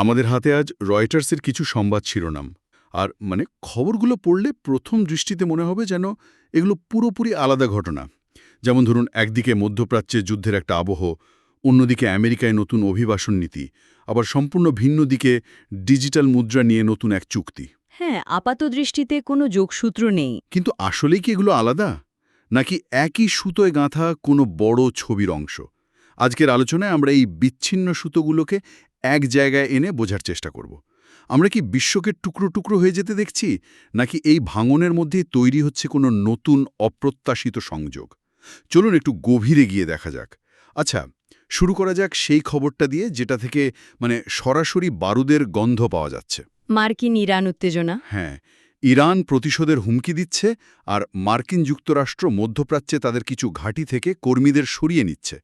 আমাদের হাতে আজ রয়টার্সের কিছু সংবাদ শিরোনাম। আর মানে খবরগুলো পড়লে প্রথম দৃষ্টিতে মনে হবে যেন এগুলো পুরোপুরি আলাদা ঘটনা। যেমন ধরুন একদিকে মধ্যপ্রাচ্যে যুদ্ধের একটা আবহ অন্যদিকে আমেরিকায় নতুন অভিবাসন নীতি আবার সম্পূর্ণ ভিন্ন দিকে ডিজিটাল মুদ্রা নিয়ে নতুন এক চুক্তি। হ্যাঁ আপাত দৃষ্টিতে কোনো যোগসূত্র নেই। কিন্তু আসলেই কি এগুলো আলাদা? নাকি একই সুতোয় গাঁথা কোনো বড় ছবির অংশ? আজকের আলোচনায় আমরা এই বিচ্ছিন্ন সুতোগুলোকে এক জায়গায় এনে বোঝার চেষ্টা করব। আমরা কি বিশ্বকে টুকরো টুকরো হয়ে যেতে দেখছি নাকি এই ভাঙনের মধ্যেই তৈরি হচ্ছে কোনো নতুন অপ্রত্যাশিত সংযোগ? চলুন একটু গভীরে গিয়ে দেখা যাক। আচ্ছা শুরু করা যাক সেই খবরটা দিয়ে যেটা থেকে মানে সরাসরি বারুদের গন্ধ পাওয়া যাচ্ছে। মার্কিন ইরান উত্তেজনা। হ্যাঁ ইরান প্রতিশোধের হুমকি দিচ্ছে আর মার্কিন যুক্তরাষ্ট্র মধ্যপ্রাচ্যে তাদের কিছু ঘাঁটি থেকে কর্মীদের সরিয়ে নিচ্ছে।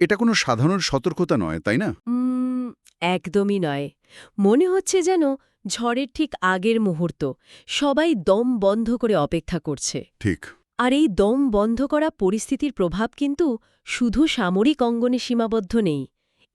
এটা কোনো সাধারণ সতর্কতা নয় তাই না? একদমই নয়। মনে হচ্ছে যেন ঝড়ের ঠিক আগের মুহূর্ত। সবাই দম বন্ধ করে অপেক্ষা করছে। ঠিক। আর এই দম বন্ধ করা পরিস্থিতির প্রভাব কিন্তু শুধু সামরিক অঙ্গনে সীমাবদ্ধ নেই।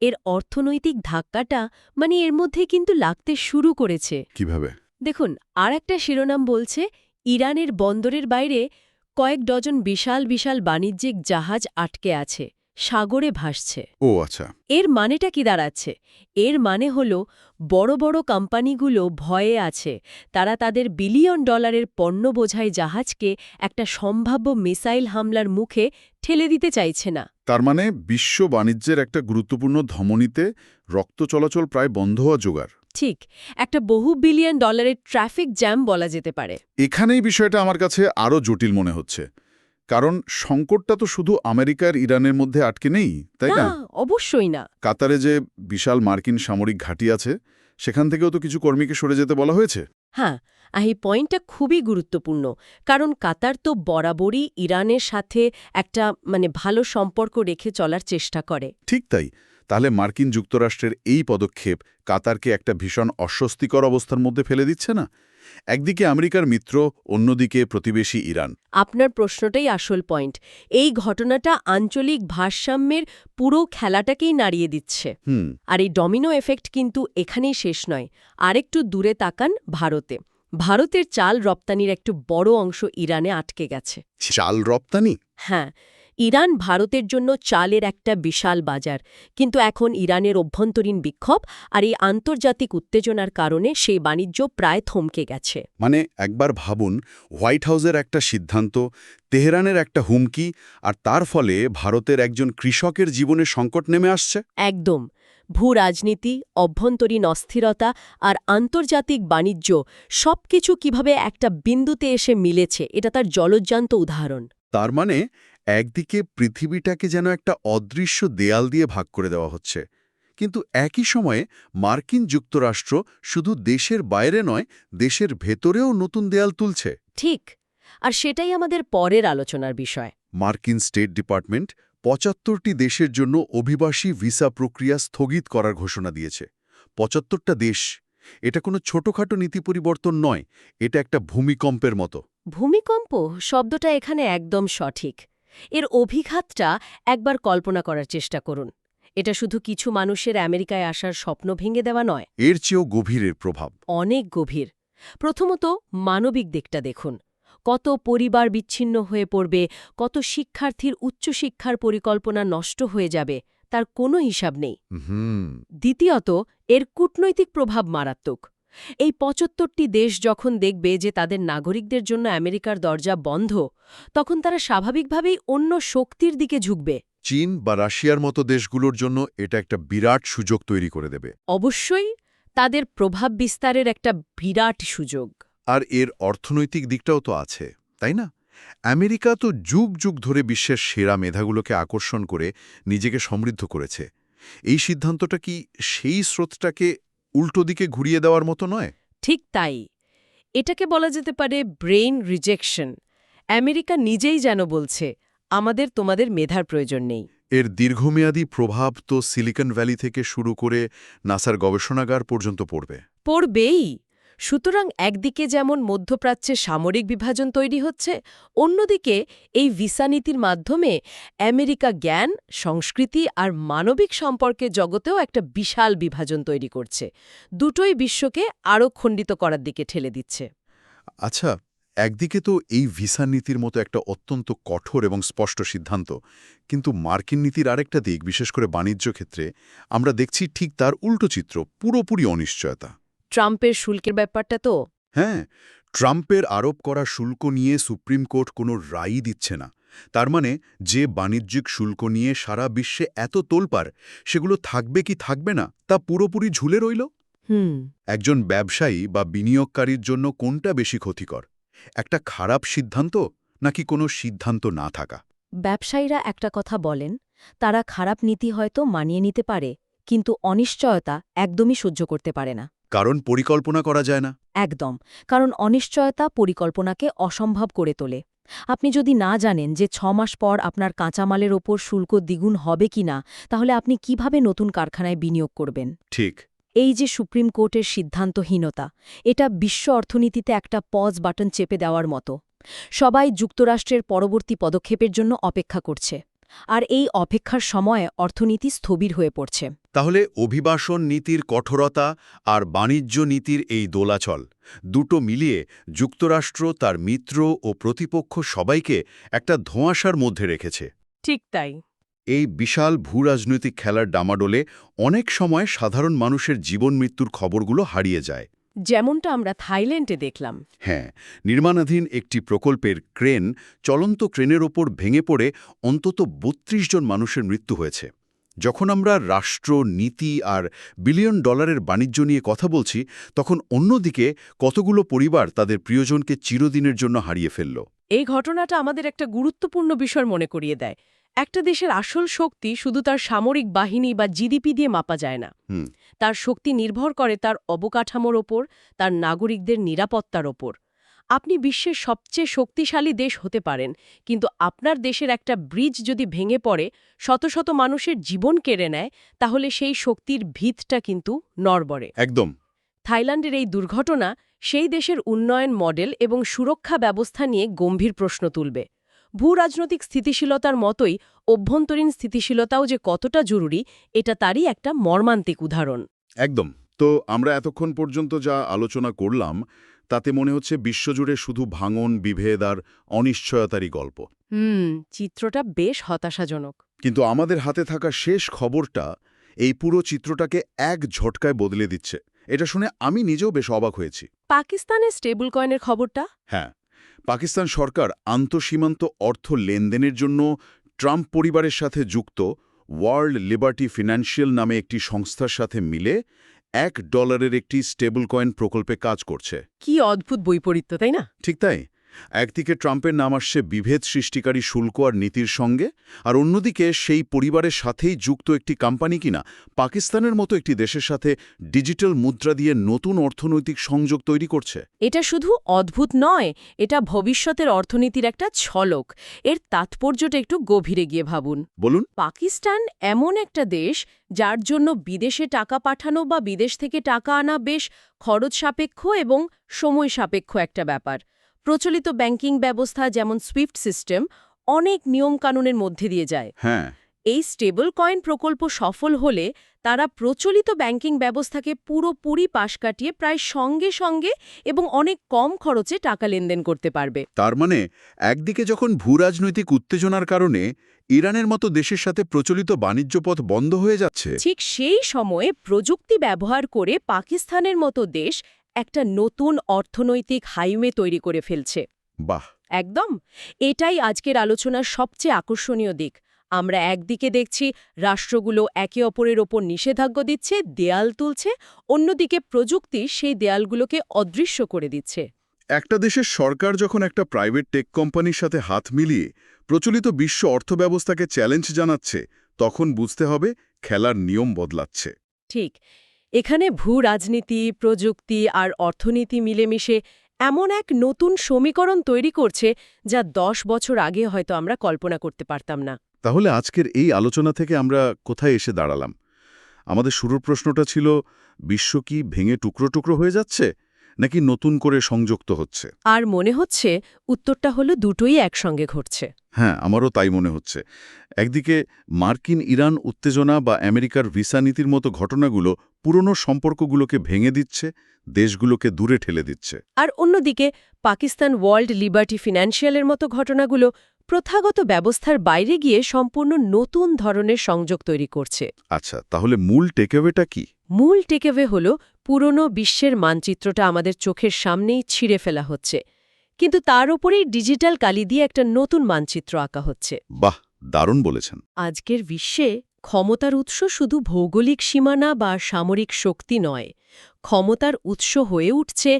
এর অর্থনৈতিক ধাক্কাটা মানে এর মধ্যে কিন্তু লাগতে শুরু করেছে। কীভাবে? দেখুন আর একটা শিরোনাম বলছে ইরানের বন্দরের বাইরে কয়েক ডজন বিশাল বিশাল বাণিজ্যিক জাহাজ আটকে আছে। সাগরে ভাসছে। ও আচ্ছা। এর মানেটা কি দাঁড়াচ্ছে? এর মানে হল বড় বড় কোম্পানিগুলো ভয়ে আছে। তারা তাদের বিলিয়ন ডলারের পণ্য বোঝাই জাহাজকে একটা সম্ভাব্য মিসাইল হামলার মুখে ঠেলে দিতে চাইছে না। তার মানে বিশ্ব বাণিজ্যের একটা গুরুত্বপূর্ণ ধমনীতে রক্ত চলাচল প্রায় বন্ধ হওয়া জোগাড়। ঠিক একটা বহু বিলিয়ন ডলারের ট্রাফিক জ্যাম বলা যেতে পারে। এখানেই বিষয়টা আমার কাছে আরও জটিল মনে হচ্ছে। কারণ সংকটটা তো শুধু আমেরিকার ইরানের মধ্যে আটকে নেই তাই না অবশ্যই না। কাতারে যে বিশাল মার্কিন সামরিক ঘাঁটি আছে সেখান থেকেও তো কিছু কর্মীকে সরে যেতে বলা হয়েছে। হ্যাঁ আর এই পয়েন্টটা খুবই গুরুত্বপূর্ণ কারণ কাতার তো বরাবরই ইরানের সাথে একটা মানে ভালো সম্পর্ক রেখে চলার চেষ্টা করে। ঠিক তাই। তাহলে মার্কিন যুক্তরাষ্ট্রের এই পদক্ষেপ কাতারকে একটা ভীষণ অস্বস্তিকর অবস্থার মধ্যে ফেলে দিচ্ছে না? একদিকে আমেরিকার মিত্র অন্যদিকে প্রতিবেশী ইরান। আপনার প্রশ্নটাই আসল পয়েন্ট। এই ঘটনাটা আঞ্চলিক ভারসাম্যের পুরো খেলাটাকেই নাড়িয়ে দিচ্ছে। হুম। আর এই ডমিনো এফেক্ট কিন্তু এখানেই শেষ নয়। আরেকটু দূরে তাকান ভারতে। ভারতের চাল রপ্তানির একটু বড় অংশ ইরানে আটকে গেছে। চাল রপ্তানি? হ্যাঁ। ইরান ভারতের জন্য চালের একটা বিশাল বাজার। কিন্তু এখন ইরানের অভ্যন্তরীণ বিক্ষোভ আর এই আন্তর্জাতিক উত্তেজনার কারণে সেই বাণিজ্য প্রায় থমকে গেছে। মানে একবার ভাবুন হোয়াইট হাউসের একটা সিদ্ধান্ত তেহরানের একটা হুমকি আর তার ফলে ভারতের একজন কৃষকের জীবনে সংকট নেমে আসছে। একদম। ভূ রাজনীতি অভ্যন্তরীণ অস্থিরতা আর আন্তর্জাতিক বাণিজ্য সবকিছু কীভাবে একটা বিন্দুতে এসে মিলেছে এটা তার জলজ্জান্ত উদাহরণ। তার মানে একদিকে পৃথিবীটাকে যেন একটা অদৃশ্য দেয়াল দিয়ে ভাগ করে দেওয়া হচ্ছে। কিন্তু একই সময়ে মার্কিন যুক্তরাষ্ট্র শুধু দেশের বাইরে নয় দেশের ভেতরেও নতুন দেয়াল তুলছে। ঠিক আর সেটাই আমাদের পরের আলোচনার বিষয়। মার্কিন স্টেট ডিপার্টমেন্ট পঁচাত্তরটি দেশের জন্য অভিবাসী ভিসা প্রক্রিয়া স্থগিত করার ঘোষণা দিয়েছে। পঁচাত্তরটা দেশ এটা কোনো ছোটখাটো নীতি পরিবর্তন নয় এটা একটা ভূমিকম্পের মতো। ভূমিকম্প শব্দটা এখানে একদম সঠিক। এর অভিঘাতটা একবার কল্পনা করার চেষ্টা করুন। এটা শুধু কিছু মানুষের আমেরিকায় আসার স্বপ্ন ভেঙে দেওয়া নয়। এর চেয়েও গভীরের প্রভাব। অনেক গভীর। প্রথমত মানবিক দিকটা দেখুন। কত পরিবার বিচ্ছিন্ন হয়ে পড়বে কত শিক্ষার্থীর উচ্চশিক্ষার পরিকল্পনা নষ্ট হয়ে যাবে তার কোনো হিসাব নেই। দ্বিতীয়ত এর কূটনৈতিক প্রভাব মারাত্মক। এই পঁচাত্তরটি দেশ যখন দেখবে যে তাদের নাগরিকদের জন্য আমেরিকার দরজা বন্ধ তখন তারা স্বাভাবিকভাবেই অন্য শক্তির দিকে ঝুঁকবে। চীন বা রাশিয়ার মতো দেশগুলোর জন্য এটা একটা বিরাট সুযোগ তৈরি করে দেবে। অবশ্যই তাদের প্রভাব বিস্তারের একটা বিরাট সুযোগ। আর এর অর্থনৈতিক দিকটাও তো আছে তাই না? আমেরিকা তো যুগ যুগ ধরে বিশ্বের সেরা মেধাগুলোকে আকর্ষণ করে নিজেকে সমৃদ্ধ করেছে। এই সিদ্ধান্তটা কি সেই স্রোতটাকে উল্টো দিকে ঘুরিয়ে দেওয়ার মতো নয়? ঠিক তাই। এটাকে বলা যেতে পারে ব্রেইন রিজেকশন। আমেরিকা নিজেই যেন বলছে আমাদের তোমাদের মেধার প্রয়োজন নেই। এর দীর্ঘমেয়াদী প্রভাব তো সিলিকন ভ্যালি থেকে শুরু করে নাসার গবেষণাগার পর্যন্ত পড়বে। পড়বেই। সুতরাং একদিকে যেমন মধ্যপ্রাচ্যে সামরিক বিভাজন তৈরি হচ্ছে, অন্যদিকে এই ভিসা নীতির মাধ্যমে আমেরিকা জ্ঞান, সংস্কৃতি আর মানবিক সম্পর্কের জগতেও একটা বিশাল বিভাজন তৈরি করছে। দুটোই বিশ্বকে আরও খণ্ডিত করার দিকে ঠেলে দিচ্ছে। আচ্ছা একদিকে তো এই ভিসা নীতির মতো একটা অত্যন্ত কঠোর এবং স্পষ্ট সিদ্ধান্ত, কিন্তু মার্কিন নীতির আরেকটা দিক, বিশেষ করে বাণিজ্য ক্ষেত্রে, আমরা দেখছি ঠিক তার উল্টো চিত্র, পুরোপুরি অনিশ্চয়তা। ট্রাম্পের শুল্কের ব্যাপারটা তো? হ্যাঁ ট্রাম্পের আরোপ করা শুল্ক নিয়ে সুপ্রিম কোর্ট কোনো রায়ই দিচ্ছে না। তার মানে যে বাণিজ্যিক শুল্ক নিয়ে সারা বিশ্বে এত তোলপার সেগুলো থাকবে কি থাকবে না তা পুরোপুরি ঝুলে রইল? হুম। একজন ব্যবসায়ী বা বিনিয়োগকারীর জন্য কোনটা বেশি ক্ষতিকর? একটা খারাপ সিদ্ধান্ত নাকি কোনো সিদ্ধান্ত না থাকা? ব্যবসায়ীরা একটা কথা বলেন তারা খারাপ নীতি হয়তো মানিয়ে নিতে পারে কিন্তু অনিশ্চয়তা একদমই সহ্য করতে পারে না। কারণ পরিকল্পনা করা যায় না। একদম। কারণ অনিশ্চয়তা পরিকল্পনাকে অসম্ভব করে তোলে। আপনি যদি না জানেন যে ছ মাস পর আপনার কাঁচামালের ওপর শুল্ক দ্বিগুণ হবে কিনা তাহলে আপনি কীভাবে নতুন কারখানায় বিনিয়োগ করবেন? ঠিক। এই যে সুপ্রিম কোর্টের সিদ্ধান্তহীনতা এটা বিশ্ব অর্থনীতিতে একটা পজ বাটন চেপে দেওয়ার মতো। সবাই যুক্তরাষ্ট্রের পরবর্তী পদক্ষেপের জন্য অপেক্ষা করছে। আর এই অপেক্ষার সময়ে অর্থনীতি স্থবির হয়ে পড়ছে। তাহলে অভিবাসন নীতির কঠোরতা আর বাণিজ্য নীতির এই দোলাচল দুটো মিলিয়ে যুক্তরাষ্ট্র তার মিত্র ও প্রতিপক্ষ সবাইকে একটা ধোঁয়াশার মধ্যে রেখেছে। ঠিক তাই। এই বিশাল ভূরাজনৈতিক খেলার ডামাডোলে অনেক সময় সাধারণ মানুষের জীবন মৃত্যুর খবরগুলো হারিয়ে যায়। যেমনটা আমরা থাইল্যান্ডে দেখলাম। হ্যাঁ নির্মাণাধীন একটি প্রকল্পের ক্রেন চলন্ত ক্রেনের ওপর ভেঙে পড়ে অন্তত ৩২ জন মানুষের মৃত্যু হয়েছে। যখন আমরা রাষ্ট্র নীতি আর বিলিয়ন ডলারের বাণিজ্য নিয়ে কথা বলছি তখন অন্যদিকে কতগুলো পরিবার তাদের প্রিয়জনকে চিরদিনের জন্য হারিয়ে ফেলল। এই ঘটনাটা আমাদের একটা গুরুত্বপূর্ণ বিষয় মনে করিয়ে দেয়। একটা দেশের আসল শক্তি শুধু তার সামরিক বাহিনী বা জিডিপি দিয়ে মাপা যায় না। হুম। তার শক্তি নির্ভর করে তার অবকাঠামোর ওপর তার নাগরিকদের নিরাপত্তার ওপর। আপনি বিশ্বের সবচেয়ে শক্তিশালী দেশ হতে পারেন কিন্তু আপনার দেশের একটা ব্রিজ যদি ভেঙে পড়ে শত শত মানুষের জীবন কেড়ে নেয় তাহলে সেই শক্তির ভিতটা কিন্তু নড়বড়ে। একদম। থাইল্যান্ডের এই দুর্ঘটনা সেই দেশের উন্নয়ন মডেল এবং সুরক্ষা ব্যবস্থা নিয়ে গম্ভীর প্রশ্ন তুলবে। ভূরাজনৈতিক স্থিতিশীলতার মতোই অভ্যন্তরীণ স্থিতিশীলতাও যে কতটা জরুরি এটা তারই একটা মর্মান্তিক উদাহরণ। একদম। তো আমরা এতক্ষণ পর্যন্ত যা আলোচনা করলাম তাতে মনে হচ্ছে বিশ্বজুড়ে শুধু ভাঙন বিভেদ আর অনিশ্চয়তারই গল্প। হুম চিত্রটা বেশ হতাশাজনক। কিন্তু আমাদের হাতে থাকা শেষ খবরটা এই পুরো চিত্রটাকে এক ঝটকায় বদলে দিচ্ছে। এটা শুনে আমি নিজেও বেশ অবাক হয়েছি। পাকিস্তানের স্টেবল কয়েনের খবরটা? হ্যাঁ। পাকিস্তান সরকার আন্তঃসীমান্ত অর্থ লেনদেনের জন্য ট্রাম্প পরিবারের সাথে যুক্ত ওয়ার্ল্ড লিবার্টি ফিনান্সিয়াল নামে একটি সংস্থার সাথে মিলে এক ডলারের একটি স্টেবল কয়েন প্রকল্পে কাজ করছে। কি অদ্ভুত বৈপরীত্য তাই না? ঠিক তাই। একদিকে ট্রাম্পের নাম আসছে বিভেদ সৃষ্টিকারী শুল্ক আর নীতির সঙ্গে আর অন্যদিকে সেই পরিবারের সাথেই যুক্ত একটি কোম্পানি কিনা পাকিস্তানের মতো একটি দেশের সাথে ডিজিটাল মুদ্রা দিয়ে নতুন অর্থনৈতিক সংযোগ তৈরি করছে। এটা শুধু অদ্ভুত নয় এটা ভবিষ্যতের অর্থনীতির একটা ছলক এর তাৎপর্যটা একটু গভীরে গিয়ে ভাবুন। বলুন। পাকিস্তান এমন একটা দেশ যার জন্য বিদেশে টাকা পাঠানো বা বিদেশ থেকে টাকা আনা বেশ খরচ সাপেক্ষ এবং সময় সাপেক্ষ একটা ব্যাপার। প্রচলিত ব্যাংকিং ব্যবস্থা যেমন সুইফট সিস্টেম অনেক নিয়মকানুনের মধ্যে দিয়ে যায়। হ্যাঁ। এই স্টেবল কয়েন প্রকল্প সফল হলে তারা প্রচলিত ব্যাংকিং ব্যবস্থাকে পুরোপুরি পাশ কাটিয়ে প্রায় সঙ্গে সঙ্গে এবং অনেক কম খরচে টাকা লেনদেন করতে পারবে। তার মানে একদিকে যখন ভূরাজনৈতিক উত্তেজনার কারণে ইরানের মতো দেশের সাথে প্রচলিত বাণিজ্য পথ বন্ধ হয়ে যাচ্ছে ঠিক সেই সময়ে প্রযুক্তি ব্যবহার করে পাকিস্তানের মতো দেশ একটা নতুন অর্থনৈতিক হাইওয়ে তৈরি করে ফেলছে। বাহ! একদম। এটাই আজকের আলোচনার সবচেয়ে আকর্ষণীয় দিক। আমরা একদিকে দেখছি রাষ্ট্রগুলো একে অপরের ওপর নিষেধাজ্ঞা দিচ্ছে দেয়াল তুলছে অন্যদিকে প্রযুক্তি সেই দেয়ালগুলোকে অদৃশ্য করে দিচ্ছে। একটা দেশের সরকার যখন একটা প্রাইভেট টেক কোম্পানির সাথে হাত মিলিয়ে প্রচলিত বিশ্ব অর্থব্যবস্থাকে চ্যালেঞ্জ জানাচ্ছে তখন বুঝতে হবে খেলার নিয়ম বদলাচ্ছে। ঠিক। এখানে ভূ রাজনীতি প্রযুক্তি আর অর্থনীতি মিলেমিশে এমন এক নতুন সমীকরণ তৈরি করছে যা দশ বছর আগে হয়তো আমরা কল্পনা করতে পারতাম না। তাহলে আজকের এই আলোচনা থেকে আমরা কোথায় এসে দাঁড়ালাম? আমাদের শুরুর প্রশ্নটা ছিল বিশ্ব কি ভেঙে টুকরো টুকরো হয়ে যাচ্ছে নাকি নতুন করে সংযুক্ত হচ্ছে? আর মনে হচ্ছে উত্তরটা হলো দুটোই একসঙ্গে ঘটছে। হ্যাঁ আমারও তাই মনে হচ্ছে। একদিকে মার্কিন ইরান উত্তেজনা বা আমেরিকার ভিসা নীতির মতো ঘটনাগুলো পুরনো সম্পর্কগুলোকে ভেঙে দিচ্ছে দেশগুলোকে দূরে ঠেলে দিচ্ছে। আর অন্যদিকে পাকিস্তান ওয়ার্ল্ড লিবার্টি ফিন্যান্সিয়ালের মতো ঘটনাগুলো প্রথাগত ব্যবস্থার বাইরে গিয়ে সম্পূর্ণ নতুন ধরনের সংযোগ তৈরি করছে। আচ্ছা তাহলে মূল টেকঅ্যাওয়েটা কি? মূল টেকেওয়ে হল পুরনো বিশ্বের মানচিত্রটা আমাদের চোখের সামনেই ছিঁড়ে ফেলা হচ্ছে। কিন্তু তার ওপরেই ডিজিটাল কালি দিয়ে একটা নতুন মানচিত্র আঁকা হচ্ছে। বাহ দারুণ বলেছেন। আজকের বিশ্বে ক্ষমতার উৎস শুধু ভৌগোলিক সীমানা বা সামরিক শক্তি নয় ক্ষমতার উৎস হয়ে উঠছে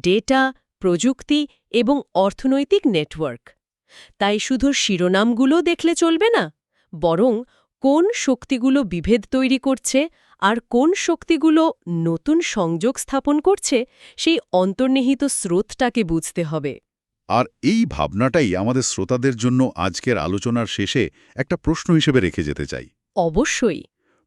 ডেটা প্রযুক্তি এবং অর্থনৈতিক নেটওয়ার্ক। তাই শুধু শিরোনামগুলো দেখলে চলবে না বরং কোন শক্তিগুলো বিভেদ তৈরি করছে আর কোন শক্তিগুলো নতুন সংযোগ স্থাপন করছে সেই অন্তর্নিহিত স্রোতটাকে বুঝতে হবে। আর এই ভাবনাটাই আমাদের শ্রোতাদের জন্য আজকের আলোচনার শেষে একটা প্রশ্ন হিসেবে রেখে যেতে চাই। অবশ্যই।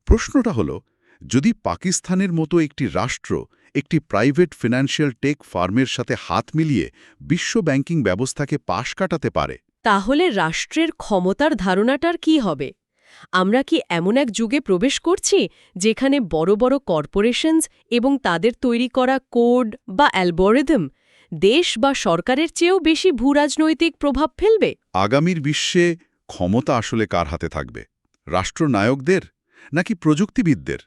প্রশ্নটা হলো যদি পাকিস্তানের মতো একটি রাষ্ট্র একটি প্রাইভেট ফিনান্সিয়াল টেক ফার্মের সাথে হাত মিলিয়ে বিশ্ব ব্যাংকিং ব্যবস্থাকে পাশ কাটাতে পারে তাহলে রাষ্ট্রের ক্ষমতার ধারণাটার কি হবে? আমরা কি এমন এক যুগে প্রবেশ করছি যেখানে বড় বড় কর্পোরেশনস এবং তাদের তৈরি করা কোড বা অ্যালগোরিদম দেশ বা সরকারের চেয়েও বেশি ভূরাজনৈতিক প্রভাব ফেলবে? আগামীর বিশ্বে ক্ষমতা আসলে কার হাতে থাকবে? রাষ্ট্রনায়কদের নাকি প্রযুক্তিবিদদের?